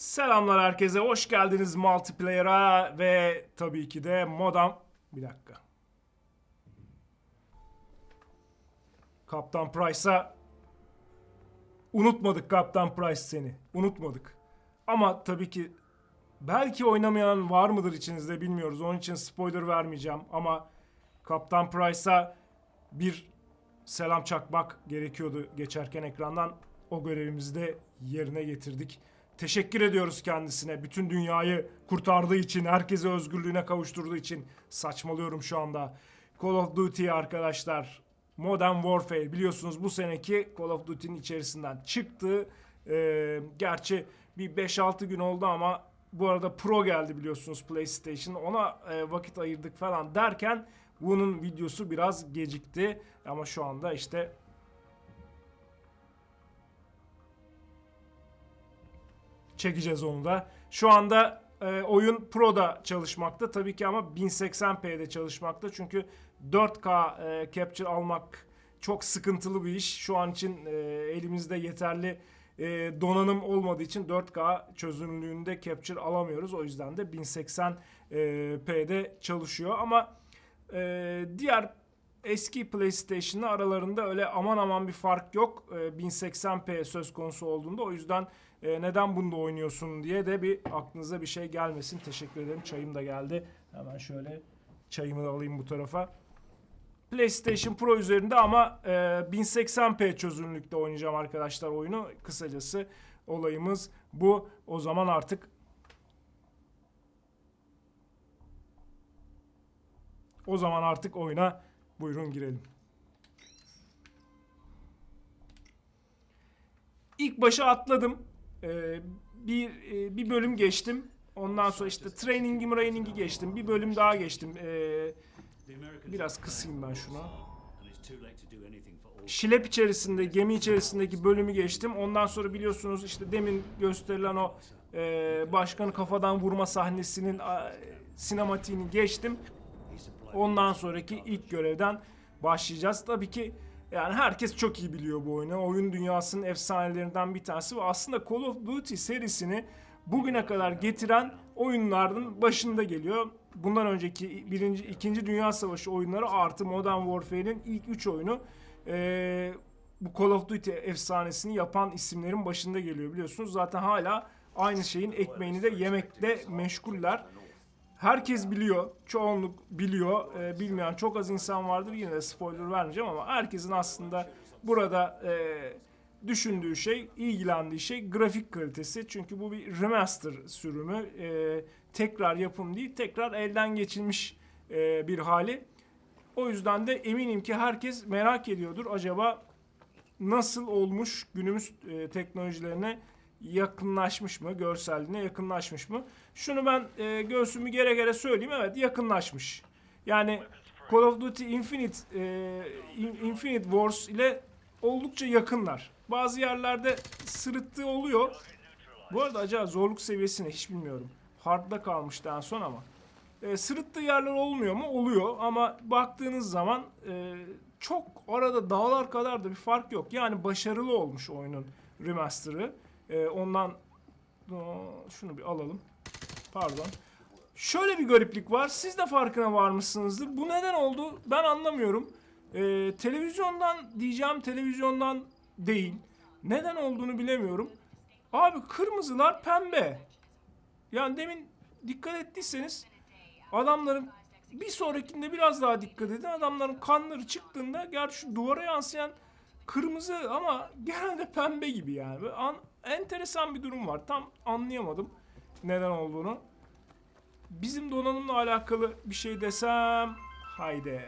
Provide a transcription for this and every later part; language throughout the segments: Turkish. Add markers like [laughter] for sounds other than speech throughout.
Selamlar herkese, hoş geldiniz Multiplayer'a ve tabii ki de modam... Bir dakika. Kaptan Price'a... Unutmadık Kaptan Price seni, unutmadık. Ama tabii ki belki oynamayan var mıdır içinizde bilmiyoruz. Onun için spoiler vermeyeceğim ama Kaptan Price'a bir selam çakmak gerekiyordu geçerken ekrandan. O görevimizi de yerine getirdik. Teşekkür ediyoruz kendisine. Bütün dünyayı kurtardığı için, herkese özgürlüğüne kavuşturduğu için. Saçmalıyorum şu anda. Call of Duty arkadaşlar. Modern Warfare biliyorsunuz bu seneki Call of Duty'nin içerisinden çıktı. Ee, gerçi bir 5-6 gün oldu ama bu arada Pro geldi biliyorsunuz PlayStation. Ona e, vakit ayırdık falan derken bunun videosu biraz gecikti. Ama şu anda işte çekeceğiz onu da. Şu anda e, oyun Pro'da çalışmakta tabii ki ama 1080p'de çalışmakta. Çünkü 4K e, capture almak çok sıkıntılı bir iş. Şu an için e, elimizde yeterli e, donanım olmadığı için 4K çözünürlüğünde capture alamıyoruz. O yüzden de 1080p'de çalışıyor ama e, diğer eski PlayStation'la aralarında öyle aman aman bir fark yok. E, 1080p söz konusu olduğunda o yüzden e, neden bunda oynuyorsun diye de bir aklınıza bir şey gelmesin. Teşekkür ederim. Çayım da geldi. Hemen şöyle çayımı da alayım bu tarafa. PlayStation Pro üzerinde ama e, 1080p çözünürlükte oynayacağım arkadaşlar oyunu. Kısacası olayımız bu. O zaman artık O zaman artık oyuna buyurun girelim. İlk başa atladım. Ee, bir e, bir bölüm geçtim. Ondan sonra işte training'i training'i geçtim. Bir bölüm daha geçtim. Ee, biraz kısayım ben şunu. Şilep içerisinde, gemi içerisindeki bölümü geçtim. Ondan sonra biliyorsunuz işte demin gösterilen o e, başkanı kafadan vurma sahnesinin a, sinematiğini geçtim. Ondan sonraki ilk görevden başlayacağız. Tabii ki yani herkes çok iyi biliyor bu oyunu. Oyun dünyasının efsanelerinden bir tanesi ve aslında Call of Duty serisini bugüne kadar getiren oyunlardan başında geliyor. Bundan önceki birinci, ikinci Dünya Savaşı oyunları artı Modern Warfare'in ilk üç oyunu ee, bu Call of Duty efsanesini yapan isimlerin başında geliyor biliyorsunuz. Zaten hala aynı şeyin ekmeğini de yemekte meşguller. Herkes biliyor, çoğunluk biliyor. Ee, bilmeyen çok az insan vardır. Yine de spoiler vermeyeceğim ama herkesin aslında burada e, düşündüğü şey, ilgilendiği şey grafik kalitesi. Çünkü bu bir remaster sürümü. E, tekrar yapım değil, tekrar elden geçilmiş e, bir hali. O yüzden de eminim ki herkes merak ediyordur. Acaba nasıl olmuş günümüz e, teknolojilerine yakınlaşmış mı? Görselliğine yakınlaşmış mı? Şunu ben e, göğsümü gere gere söyleyeyim. Evet yakınlaşmış. Yani Call of Duty Infinite e, In- Infinite Wars ile oldukça yakınlar. Bazı yerlerde sırıttığı oluyor. Bu arada acaba zorluk seviyesini hiç bilmiyorum. Hard'da kalmıştı en son ama. E, sırıttığı yerler olmuyor mu? Oluyor ama baktığınız zaman e, çok arada dağlar kadar da bir fark yok. Yani başarılı olmuş oyunun remaster'ı. E, ondan şunu bir alalım. Pardon. Şöyle bir gariplik var. Siz de farkına varmışsınızdır. Bu neden oldu? Ben anlamıyorum. E, televizyondan diyeceğim televizyondan değil. Neden olduğunu bilemiyorum. Abi kırmızılar pembe. Yani demin dikkat ettiyseniz adamların bir sonrakinde biraz daha dikkat edin. Adamların kanları çıktığında gerçi şu duvara yansıyan kırmızı ama genelde pembe gibi yani. An, enteresan bir durum var. Tam anlayamadım neden olduğunu. Bizim donanımla alakalı bir şey desem haydi.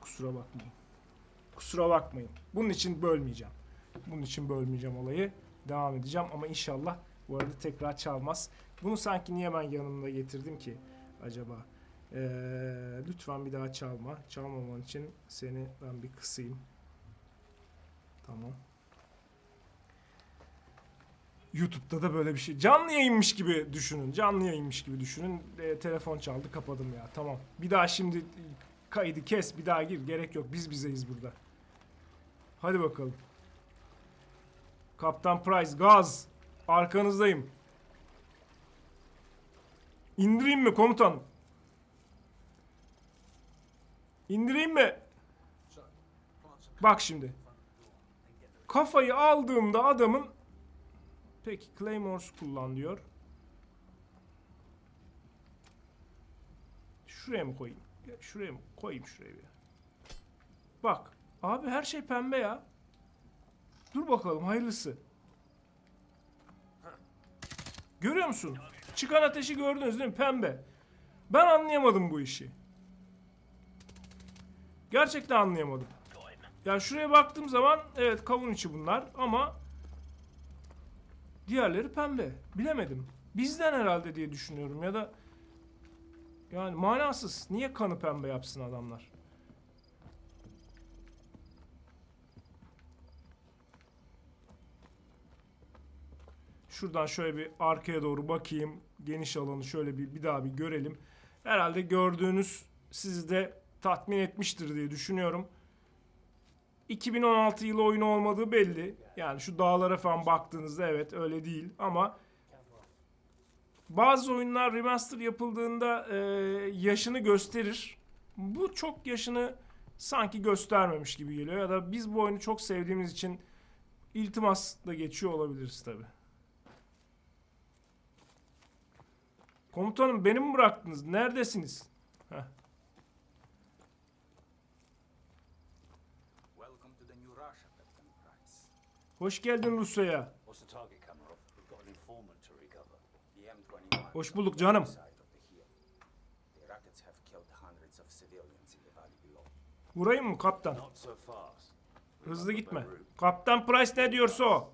Kusura bakmayın. Kusura bakmayın. Bunun için bölmeyeceğim. Bunun için bölmeyeceğim olayı. Devam edeceğim ama inşallah bu arada tekrar çalmaz. Bunu sanki niye ben yanımda getirdim ki acaba? Ee, lütfen bir daha çalma. Çalmaman için seni ben bir kısayım. Tamam. YouTube'da da böyle bir şey. Canlı yayınmış gibi düşünün. Canlı yayınmış gibi düşünün. Ee, telefon çaldı kapadım ya. Tamam. Bir daha şimdi kaydı kes bir daha gir. Gerek yok. Biz bizeyiz burada. Hadi bakalım. Kaptan Price gaz. Arkanızdayım. İndireyim mi komutan? İndireyim mi? Bak şimdi. Kafayı aldığımda adamın Peki Claymores kullan diyor. Şuraya mı koyayım? Ya Şuraya mı koyayım şuraya bir. Bak. Abi her şey pembe ya. Dur bakalım hayırlısı. Görüyor musun? Çıkan ateşi gördünüz değil mi? Pembe. Ben anlayamadım bu işi. Gerçekten anlayamadım. Ya şuraya baktığım zaman evet kavun içi bunlar ama diğerleri pembe. Bilemedim. Bizden herhalde diye düşünüyorum ya da yani manasız. Niye kanı pembe yapsın adamlar? Şuradan şöyle bir arkaya doğru bakayım. Geniş alanı şöyle bir, bir daha bir görelim. Herhalde gördüğünüz sizi de tatmin etmiştir diye düşünüyorum. 2016 yılı oyunu olmadığı belli. Yani şu dağlara falan baktığınızda evet öyle değil ama bazı oyunlar remaster yapıldığında e, yaşını gösterir. Bu çok yaşını sanki göstermemiş gibi geliyor ya da biz bu oyunu çok sevdiğimiz için iltimasla geçiyor olabiliriz tabi. Komutanım beni mi bıraktınız? Neredesiniz? Heh. Welcome to the new Russia, Captain Price. Hoş geldin Rusya'ya. What's the target, Kamarov? We've got an informant to recover. The M21. Hoş bulduk canım. Side of the hill. The rockets have killed hundreds of civilians in the valley below. Vurayım mı kaptan? Hızlı gitme. Kaptan Price ne diyorsa o.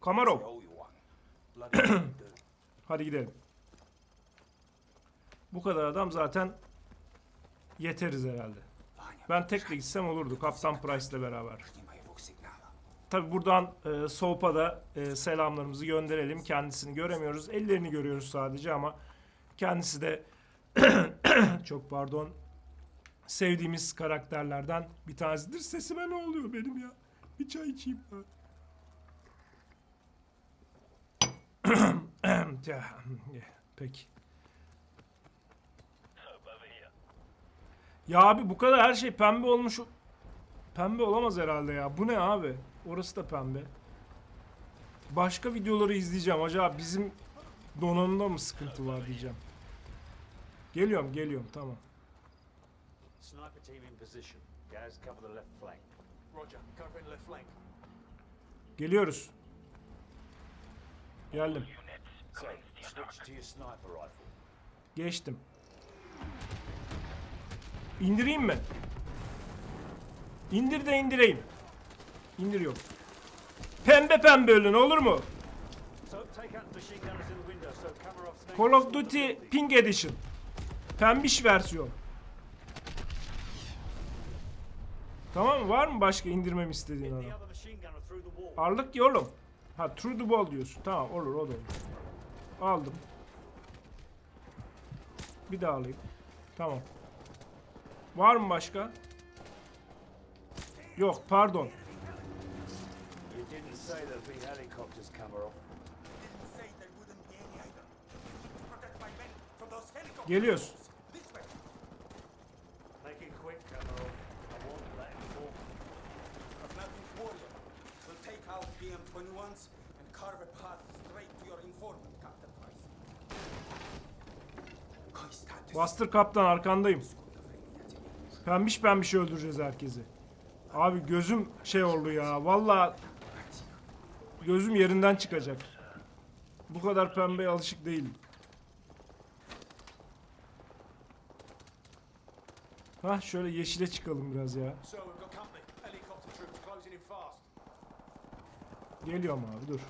Kamarov. [clears throat] Hadi gidelim. Bu kadar adam zaten yeteriz herhalde. Ben tek de gitsem olurdu Kaptan Price ile beraber. Tabi buradan e, Sopa'da e, selamlarımızı gönderelim. Kendisini göremiyoruz. Ellerini görüyoruz sadece ama kendisi de [clears throat] çok pardon sevdiğimiz karakterlerden bir tanesidir. Sesime ne oluyor benim ya? Bir çay içeyim. [clears throat] Peki. Ya abi bu kadar her şey pembe olmuş. Pembe olamaz herhalde ya. Bu ne abi? Orası da pembe. Başka videoları izleyeceğim. Acaba bizim donanımda mı sıkıntı var diyeceğim. Geliyorum, geliyorum. Tamam. Sniper team in position. Guys, cover the left flank. Roger, covering left flank. Geliyoruz. Geldim. Geçtim. İndireyim mi? İndir de indireyim. İndiriyorum. Pembe pembe ölün olur mu? Call of Duty Pink Edition. Pembiş versiyon. Tamam? Var mı başka indirmemi istediğin adam? Ağırlık ya oğlum. Ha through the wall diyorsun. Tamam olur o da olur. Aldım. Bir daha alayım. Tamam. Var mı başka? Yok pardon. You didn't say there'd be helicopters, Kamarov. Didn't say there wouldn't be any either. Protect my men from those helicopters. Geliyoruz. This way. Make it quick, Kamarov. I won't let him fall. Atlantic warrior will take out BM-21s and carve a path straight to your informant, Captain Price. Bastır kaptan arkandayım. Pembiş pembiş öldüreceğiz herkesi. Abi gözüm şey oldu ya. Vallahi gözüm yerinden çıkacak. Bu kadar pembeye alışık değilim. Hah şöyle yeşile çıkalım biraz ya. Geliyorum abi dur.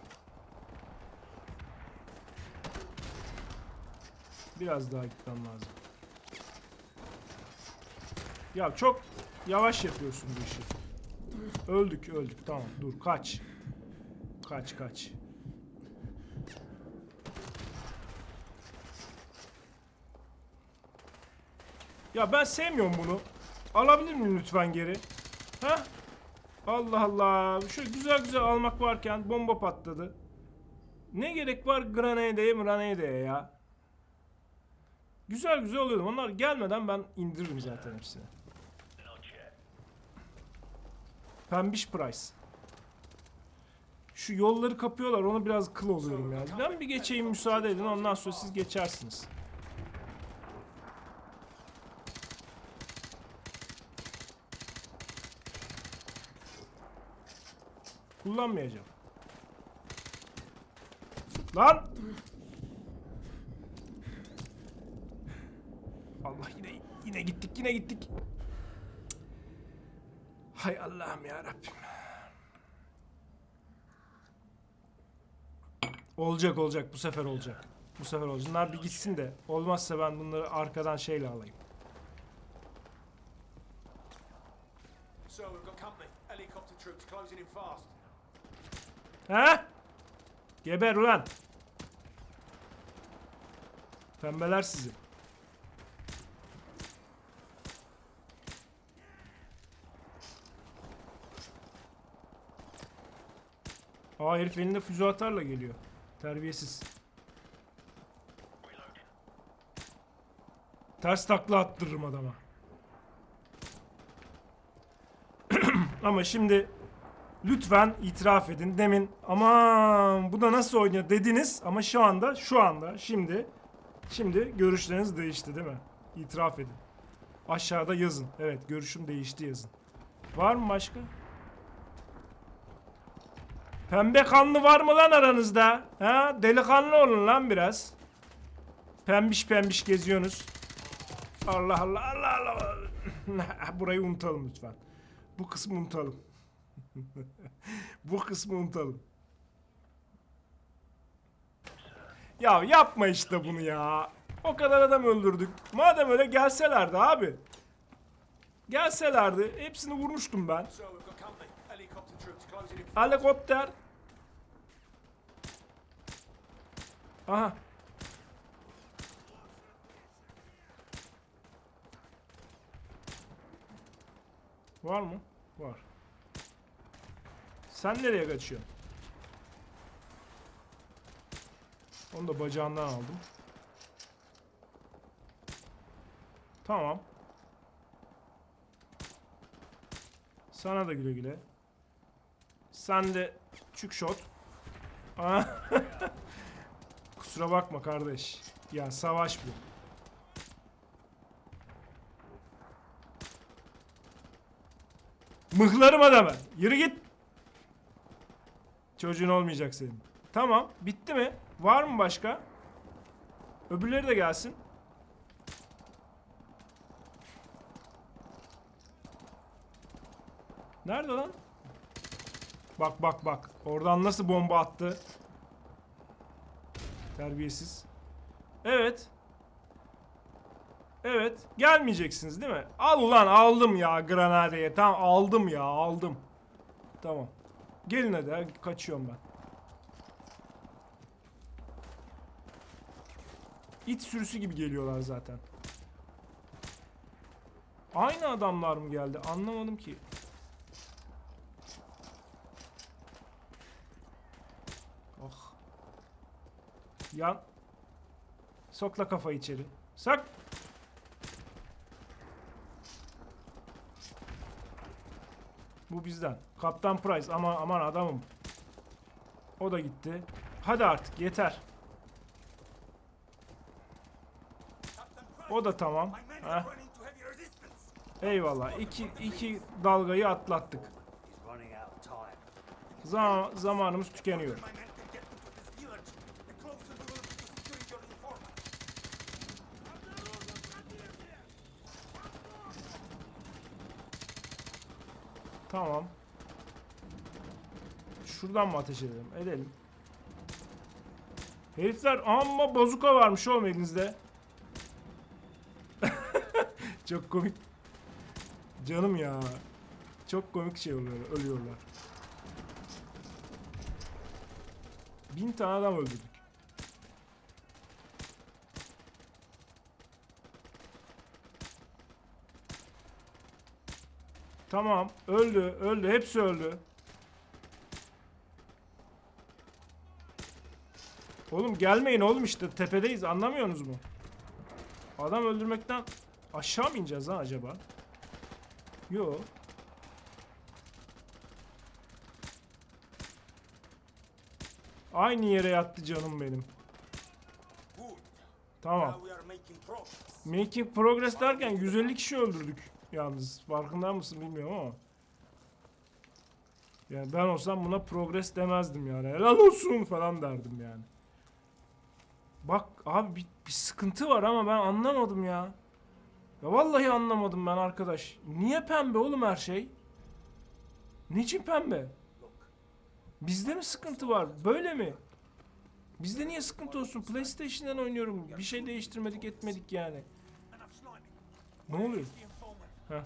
Biraz daha gitmem lazım. Ya çok yavaş yapıyorsun bu işi. Öldük öldük tamam dur kaç. Kaç kaç. Ya ben sevmiyorum bunu. Alabilir miyim lütfen geri? Ha? Allah Allah. Şöyle güzel güzel almak varken bomba patladı. Ne gerek var Grenade'ye Grenade'ye ya. Güzel güzel oluyordum. Onlar gelmeden ben indiririm zaten hepsini. Pembiş Price. Şu yolları kapıyorlar. Onu biraz kıl oluyorum ya. Ben bir geçeyim müsaade edin. Ondan sonra siz geçersiniz. Kullanmayacağım. Lan! Allah yine yine gittik yine gittik. Hay Allah'ım ya Rabbim. Olacak olacak bu sefer olacak. Bu sefer olacak. Bunlar bir gitsin de olmazsa ben bunları arkadan şeyle alayım. He? Geber ulan. Pembeler sizi. Aa herif elinde füze atarla geliyor. Terbiyesiz. Ters takla attırırım adama. [clears throat] Ama şimdi lütfen itiraf edin. Demin aman bu da nasıl oynuyor dediniz ama şu anda şu anda şimdi şimdi görüşleriniz değişti değil mi? İtiraf edin. Aşağıda yazın. Evet görüşüm değişti yazın. Var mı başka? Pembe kanlı var mı lan aranızda? Ha? Delikanlı olun lan biraz. Pembiş pembiş geziyorsunuz. Allah Allah Allah Allah. [laughs] Burayı unutalım lütfen. Bu kısmı unutalım. [laughs] Bu kısmı unutalım. Ya yapma işte bunu ya. O kadar adam öldürdük. Madem öyle gelselerdi abi. Gelselerdi. Hepsini vurmuştum ben. Helikopter. Aha. Var mı? Var. Sen nereye kaçıyorsun? Onu da bacağından aldım. Tamam. Sana da güle güle. Sen de küçük shot. [laughs] Kusura bakma kardeş. Ya savaş bu. Mıhlarım adamı. Yürü git. Çocuğun olmayacak senin. Tamam. Bitti mi? Var mı başka? Öbürleri de gelsin. Nerede lan? Bak bak bak. Oradan nasıl bomba attı? Terbiyesiz. Evet. Evet. Gelmeyeceksiniz değil mi? Al ulan aldım ya Granade'ye. Tamam aldım ya aldım. Tamam. Gelin hadi. ha, Kaçıyorum ben. İt sürüsü gibi geliyorlar zaten. Aynı adamlar mı geldi? Anlamadım ki. Yan. Sokla kafayı içeri. Sak. Bu bizden. Kaptan Price ama aman adamım. O da gitti. Hadi artık yeter. O da tamam. Heh. Eyvallah. İki, iki dalgayı atlattık. Zam- zamanımız tükeniyor. My men can get into this village. The closer we will be to securing your informant. Tamam. Şuradan mı ateş edelim? Edelim. Herifler amma bazuka varmış oğlum elinizde. [laughs] Çok komik. Canım ya. Çok komik şey oluyor, ölüyorlar. Bin tane adam öldürdük. Tamam. Öldü. Öldü. Hepsi öldü. Oğlum gelmeyin oğlum işte. Tepedeyiz. Anlamıyorsunuz mu? Adam öldürmekten aşağı mı ineceğiz ha acaba? Yo. Aynı yere yattı canım benim. Tamam. Making progress derken 150 kişi öldürdük yalnız. Farkında mısın bilmiyorum ama. Yani ben olsam buna progress demezdim yani. Helal olsun falan derdim yani. Bak abi bir, bir sıkıntı var ama ben anlamadım ya. Ya vallahi anlamadım ben arkadaş. Niye pembe oğlum her şey? Niçin pembe? Bizde mi sıkıntı var? Böyle mi? Bizde niye sıkıntı olsun? PlayStation'dan oynuyorum. Bir şey değiştirmedik etmedik yani. Ne oluyor? Heh.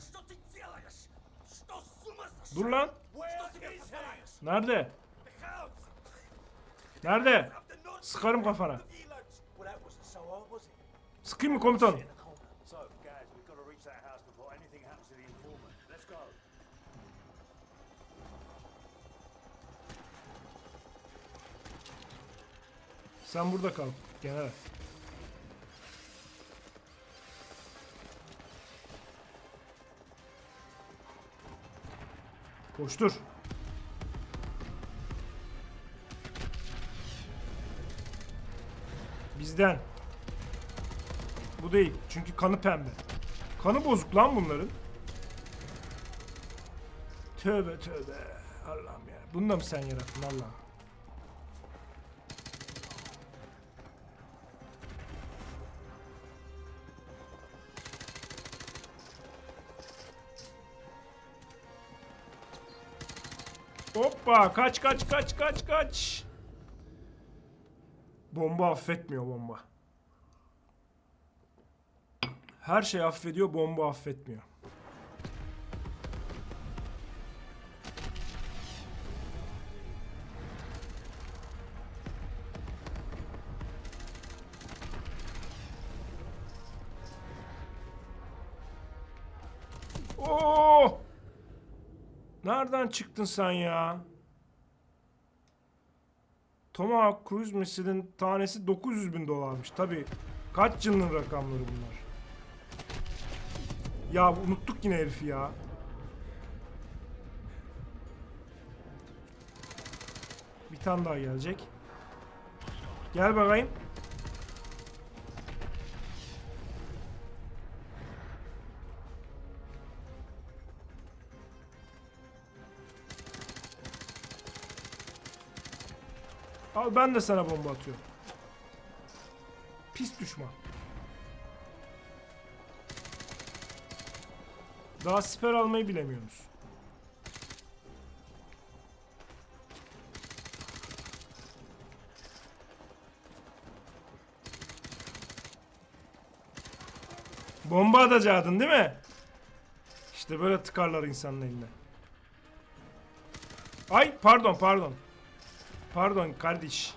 Dur lan. Nerede? Nerede? Sıkarım kafana. Sıkayım mı komutanım? So, guys, we've got Koştur. Bizden. Bu değil. Çünkü kanı pembe. Kanı bozuk lan bunların. Tövbe tövbe. Allah'ım ya. Bunu da mı sen yarattın Allah'ım? Hoppa kaç kaç kaç kaç kaç. Bomba affetmiyor bomba. Her şey affediyor bomba affetmiyor. Oo! Nereden çıktın sen ya? Tomahawk Cruise Missile'in tanesi 900 bin dolarmış. Tabi kaç yılın rakamları bunlar. Ya unuttuk yine herifi ya. Bir tane daha gelecek. Gel bakayım. Al ben de sana bomba atıyorum. Pis düşman. Daha siper almayı bilemiyorsunuz. Bomba atacaktın değil mi? İşte böyle tıkarlar insanın eline. Ay pardon pardon. Pardon kardeş.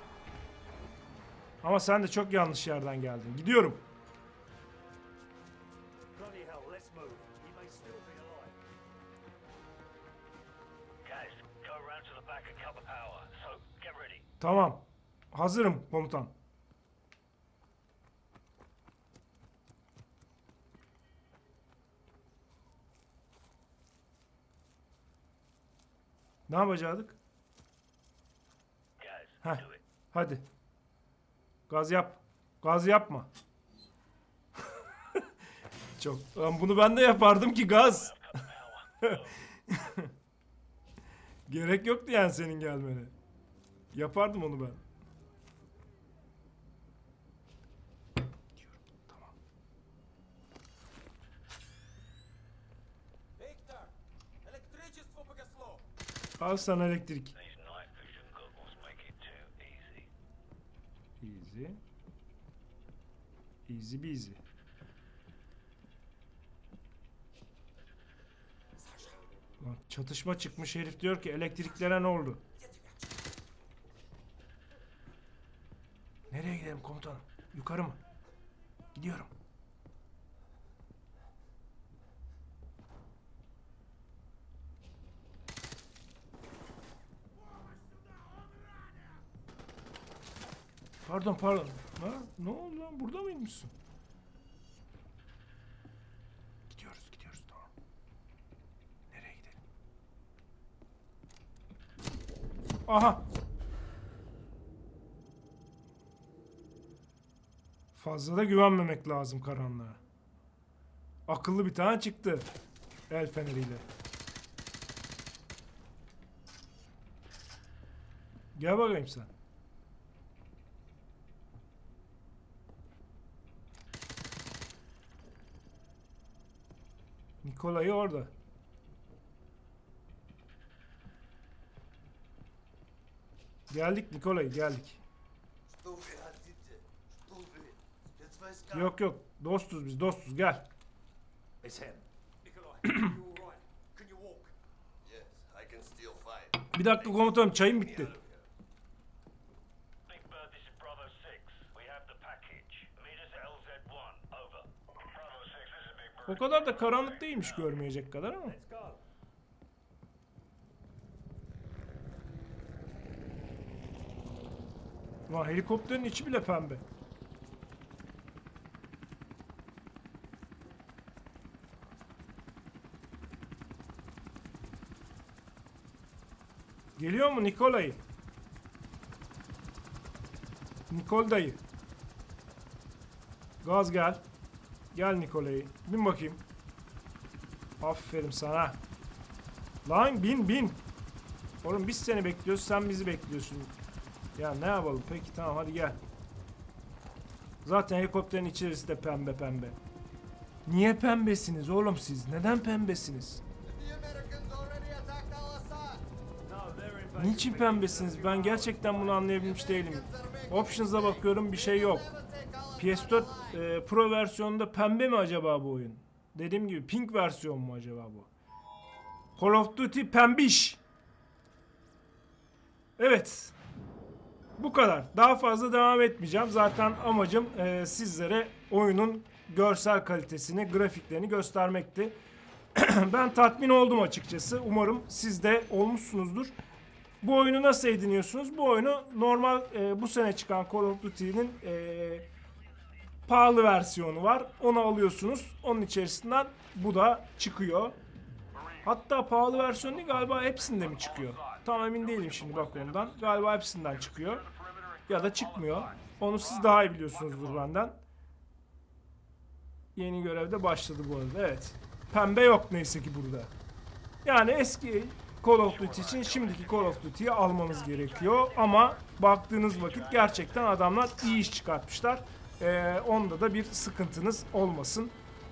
Ama sen de çok yanlış yerden geldin. Gidiyorum. Tamam. Hazırım komutan. Ne yapacaktık? Heh. Hadi. Gaz yap. Gaz yapma. [laughs] Çok. Lan bunu ben de yapardım ki gaz. [laughs] Gerek yoktu yani senin gelmene. Yapardım onu ben. Al sana elektrik. Easy peasy. Lan çatışma çıkmış herif diyor ki elektriklere ne oldu? Nereye gidelim komutanım? Yukarı mı? Gidiyorum. Pardon pardon. Ha, ne oldu lan? Burada mıymışsın? Gidiyoruz gidiyoruz tamam. Nereye gidelim? Aha. Fazla da güvenmemek lazım karanlığa. Akıllı bir tane çıktı. El feneriyle. Gel bakayım sen. kolayı orada. Geldik Nikolay geldik. Yok yok dostuz biz dostuz gel. Bir dakika komutanım çayım bitti. O kadar da karanlık değilmiş görmeyecek kadar ama. Lan helikopterin içi bile pembe. Geliyor mu Nikolay? Nikol dayı. Gaz gel. Gel Nikolay. Bin bakayım. Aferin sana. Lan bin bin. Oğlum biz seni bekliyoruz sen bizi bekliyorsun. Ya ne yapalım peki tamam hadi gel. Zaten helikopterin içerisi de pembe pembe. Niye pembesiniz oğlum siz? Neden pembesiniz? Niçin pembesiniz? Ben gerçekten bunu anlayabilmiş değilim. Options'a bakıyorum bir şey yok. PS4 e, Pro versiyonunda pembe mi acaba bu oyun? Dediğim gibi pink versiyon mu acaba bu? Call of Duty pembiş. Evet. Bu kadar. Daha fazla devam etmeyeceğim. Zaten amacım e, sizlere oyunun görsel kalitesini, grafiklerini göstermekti. [clears throat] ben tatmin oldum açıkçası. Umarım siz de olmuşsunuzdur. Bu oyunu nasıl ediniyorsunuz? Bu oyunu normal e, bu sene çıkan Call of Duty'nin e, pahalı versiyonu var. Onu alıyorsunuz. Onun içerisinden bu da çıkıyor. Hatta pahalı versiyonu galiba hepsinde mi çıkıyor? Tam emin değilim şimdi bak ondan. Galiba hepsinden çıkıyor. Ya da çıkmıyor. Onu siz daha iyi biliyorsunuzdur benden. Yeni görevde başladı bu arada. Evet. Pembe yok neyse ki burada. Yani eski Call of Duty için şimdiki Call of Duty'yi almanız gerekiyor. Ama baktığınız vakit gerçekten adamlar iyi iş çıkartmışlar. Ee, onda da bir sıkıntınız olmasın.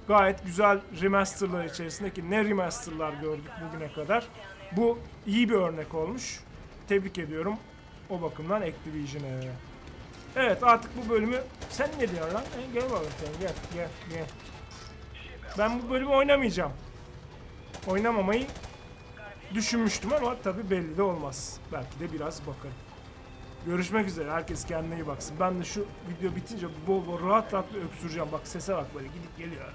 Gayet güzel remasterlar içerisindeki ne remasterlar gördük bugüne kadar. Bu iyi bir örnek olmuş. Tebrik ediyorum o bakımdan Activision'e. Evet artık bu bölümü sen ne diyorsun lan? E, gel bakalım sen gel gel gel. Ben bu bölümü oynamayacağım. Oynamamayı düşünmüştüm ama tabi belli de olmaz. Belki de biraz bakarım. Görüşmek üzere. Herkes kendine iyi baksın. Ben de şu video bitince bol bol rahat rahat bir öksüreceğim. Bak sese bak böyle gidip geliyor.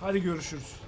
Hadi görüşürüz.